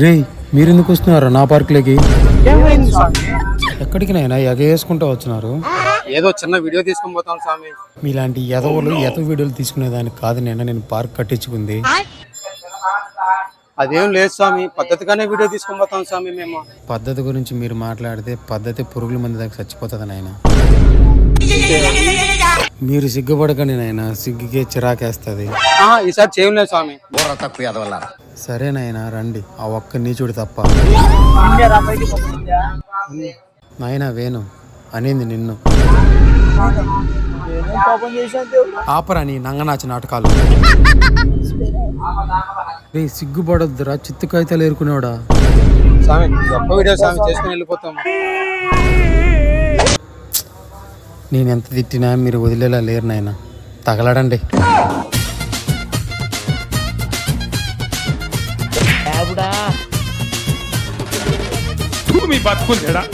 రే మీరెందుకు వస్తున్నారు? నా పార్కులోకి. ఎక్కడికి నైనా ఎగేసుకుంటూ వచ్చినారు. ఏదో చిన్న వీడియో తీసుకొని పోతాం స్వామి. మీలాంటి ఎదవలు ఎత వీడియోలు తీసుకునేదానికి కాదు నేను నేను పార్క్ కట్టించుకుంది. అదేం లేదు స్వామి పద్ధతిగానే వీడియో తీసుకొని పోతాం స్వామి మేము. పద్ధతి గురించి మీరు మాట్లాడితే పద్ధతి పురుగుల మంది దాకా చచ్చిపోతుంది నాయన. మీరు సిగ్గుపడకండి నాయన సిగ్గుకే చిరాకేస్తుంది. ఆ, ఈసారి చేయలేదు స్వామి. సరే నాయన రండి. ఆ ఒక్క నీచుడు తప్ప. నాయన వేణు. అనింది నిన్ను. ఆపరా నీ నంగనాచి నాటకాలు. రే సిగ్గుపడొద్దురా. చిత్తు కాగితాలు ఏరుకునేవాడా స్వామి గొప్ప వీడియో స్వామి చేసుకుని వెళ్ళిపోతాం. నేను ఎంత తిట్టినా మీరు వదిలేలా లేరు నాయన. తగలడండి. બાબડા તું મી બાત કોણ ધેડા